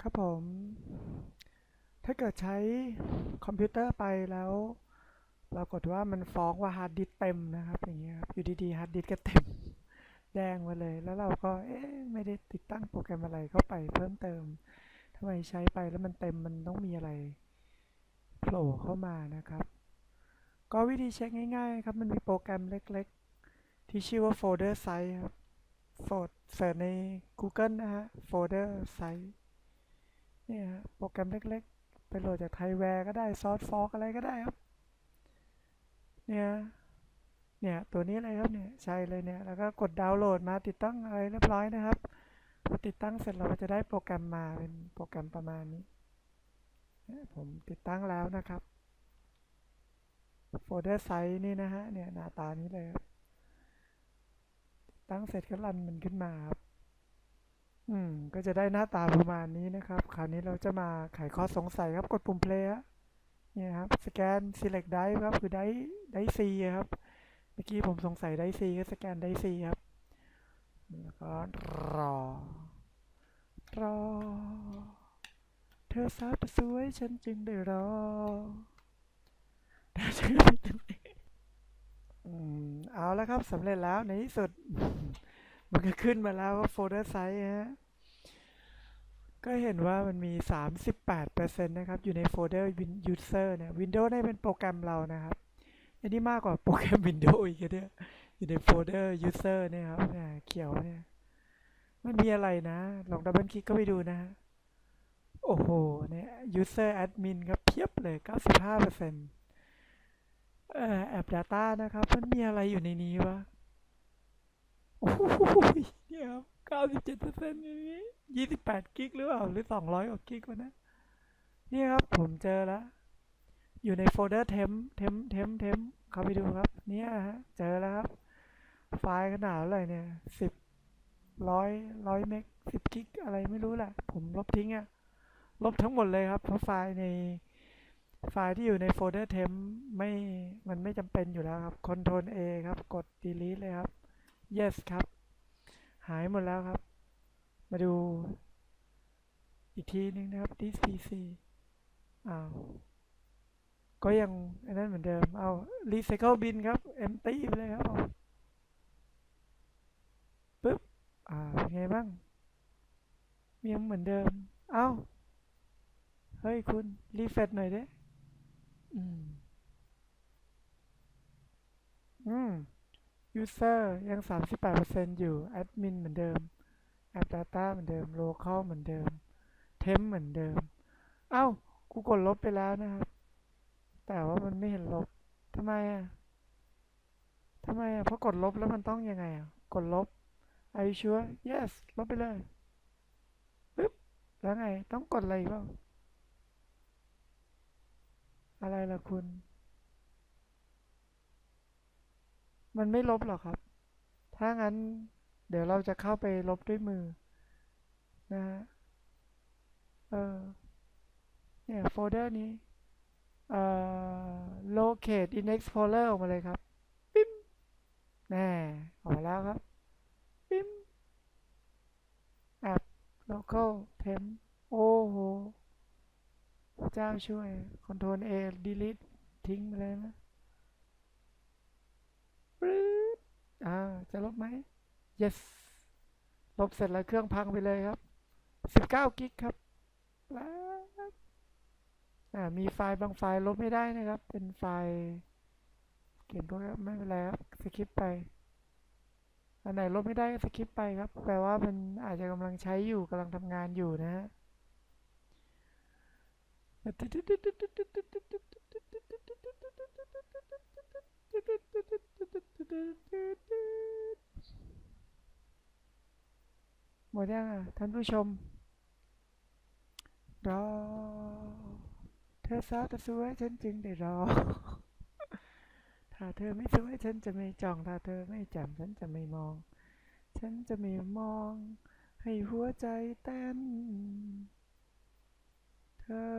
ครับผม ถ้าเกิดใช้คอมพิวเตอร์ไปแล้วปรากฏว่ามันฟ้องว่าฮาร์ดดิสเต็มนะครับ อย่างเงี้ยครับอยู่ดีๆฮาร์ดดิสก์ก็เต็มแดงมาเลย แล้วเราก็เอ๊ะไม่ได้ติดตั้งโปรแกรมอะไรเข้าไปเพิ่มเติมทำไมใช้ไปแล้วมันเต็มมันต้องมีอะไรโผล่เข้ามานะครับ ก็วิธีเช็คง่ายๆครับ มันมีโปรแกรมเล็กๆ ที่ชื่อว่า Folder Size ครับโฟดเสิร์ชใน Google นะฮะ Folder Size เนี่ยโปรแกรมเล็กๆ ไปโหลดจากไทยแวร์ก็ได้ซอสฟอกอะไรก็ได้ครับ เนี่ยเนี่ยตัวนี้เลยครับเนี่ยใช่เลยเนี่ยแล้วก็กดดาวน์โหลดมาติดตั้งอะไรเรียบร้อยนะครับพอติดตั้งเสร็จเราจะได้โปรแกรมมาเป็นโปรแกรมประมาณนี้ ผมติดตั้งแล้วนะครับโฟลเดอร์ไซส์นี่นะฮะเนี่ยหน้าตานี้เลยครับติดตั้งเสร็จก็รันมันขึ้นมาครับ อืม ก็จะได้หน้าตาประมาณนี้นะครับ คราวนี้เราจะมาไขข้อสงสัยครับกดปุ่ม play ฮะเนี่ยครับสแกน select die ครับคือ drive drive C ครับเมื่อกี้ผมสงสัย drive C ก็สแกน drive C ครับแล้วก็รอ รอ เธอสาวแต่สวยฉันจึงได้รอเธอจะไม่ทำไมอืมเอาแล้วครับสำเร็จแล้วในที่สุด มันก็ขึ้นมาแล้วว่าโฟลเดอร์ไซส์ฮะ ก็เห็นว่ามันมี 38%นะครับ อยู่ในโฟลเดอร์ user เนี่ย Windows ได้เป็นโปรแกรมเรานะครับ อันนี้มากกว่าโปรแกรม Windows อีกเนี่ยอยู่ในโฟลเดอร์ user เนี่ยครับเนี่ยเขียวเนี่ย มันมีอะไรนะ ลองดับเบิลคลิกก็ไปดูนะฮะโอ้โห เนี่ย user admin ครับเพียบเลย 95%เอ่อแอป data นะครับ มันมีอะไรอยู่ในนี้วะ โอ้โหเนี่ยครับเก้าสิบเจ็ดเปอร์เซ็นต์อย่างนี้ ยี่สิบแปดกิกหรือเปล่าหรือสองร้อยกว่ากิกวะนะนี่ครับผมเจอแล้ว อยู่ในโฟลเดอร์เทมเทมเทมเทมเข้าไปดูครับ เนี่ยฮะเจอแล้วครับ ไฟล์ขนาดอะไรเนี่ยสิบร้อยร้อยเมกสิบกิกอะไรไม่รู้แหละ ผมลบทิ้งอะลบทั้งหมดเลยครับ เพราะไฟล์ในไฟล์ที่อยู่ในโฟลเดอร์เทมไม่มันไม่จำเป็นอยู่แล้วครับ Ctrl A ครับ กด delete เลยครับ yes ครับ หายหมดแล้วครับ มาดูอีกทีนึงนะครับ this pc อ้าวก็ยังอันนั้นเหมือนเดิม เอา recycle bin ครับ empty ไปเลยครับเอาปึ๊บ อ่าเป็นไงบ้างยังเหมือนเดิม เอ้า เฮ้ยคุณ รีเฟรชหน่อยเด้อืม อืม user ยัง 38%อยู่ admin เหมือนเดิม app data เหมือนเดิม local เหมือนเดิม temp เหมือนเดิม เอ้า กูกดลบไปแล้วนะครับ แต่ว่ามันไม่เห็นลบทำไมอะทำไมอะเพราะกดลบแล้วมันต้องยังไงอะ กดลบ Are you sure yes ลบไปเลยปึ๊บแล้วไง ต้องกดอะไรอีกเปล่าอะไรล่ะคุณ มันไม่ลบหรอกครับ ถ้างั้น เดี๋ยวเราจะเข้าไปลบด้วยมือนะฮะเออเนี่ยโฟลเดอร์นี้เอ่อ locate in explorer ออกมาเลยครับปิ๊มแน่ออกมาแล้วครับปิ๊ม app local temp โอ้โหพระเจ้าช่วย control A delete ทิ้งไปเลยนะปรึ๊ดอ่าจะลบไหม yes ลบเสร็จแล้วเครื่องพังไปเลยครับ 19 กิกครับแล้วอ่ามีไฟล์บางไฟล์ลบไม่ได้นะครับ เป็นไฟล์เขียนพวกนี้ไม่เป็นไรครับสคิปไป อันไหนลบไม่ได้ก็สคิปไปครับ แปลว่ามันอาจจะกำลังใช้อยู่กำลังทำงานอยู่นะฮะ ห มดยังอะท่านผู้ชม รอ เธอสาวแต่สวยฉันจึงได้รอ ถ้าเธอไม่สวยฉันจะไม่จ้อง ถ้าเธอไม่แจ่มฉันจะไม่มอง ฉันจะไม่มอง ให้หัวใจเต้น เธอ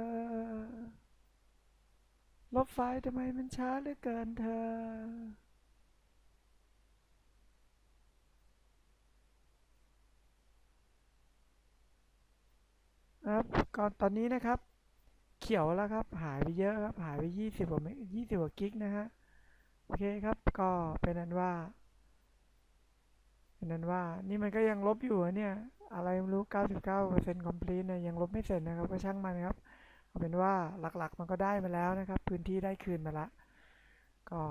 ลบไฟล์ทำไมมันช้าเหลือเกินเธอ ครับก็ตอนนี้นะครับ เขียวแล้วครับ หายไปเยอะครับ หายไปยี่สิบกว่ายี่สิบกว่ากิกนะฮะ โอเคครับ ก็เป็นนั้นว่า เป็นนั้นว่า นี่มันก็ยังลบอยู่เนี่ย อะไรไม่รู้99% complete เนี่ยยังลบไม่เสร็จนะครับ ก็ช่างมันครับเอาเป็นว่าหลักๆ มันก็ได้มาแล้วนะครับ พื้นที่ได้คืนมาละ ก็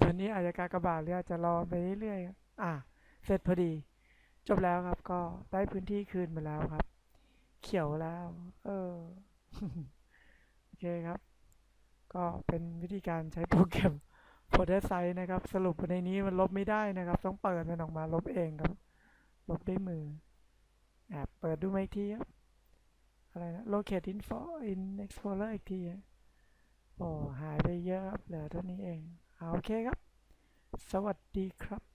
ตอนนี้อาจจะกากบาทหรืออาจจะรอไปเรื่อยๆอะ เสร็จพอดี จบแล้วครับ ก็ได้พื้นที่คืนมาแล้วครับ เขียวแล้ว เออ โอเคครับ ก็เป็นวิธีการใช้โปรแกรม p o t e r s i t e นะครับ สรุปในนี้มันลบไม่ได้นะครับ ต้องเปิดมันออกมาลบเองครับ ลบด้วยมือแอบเปิดดูมาอีกทีครับ อะไรนะ locate info in explorer อีกทีโอ้หายไปเยอะครับเหลือเท่านี้เอง เอาโอเคครับ สวัสดีครับ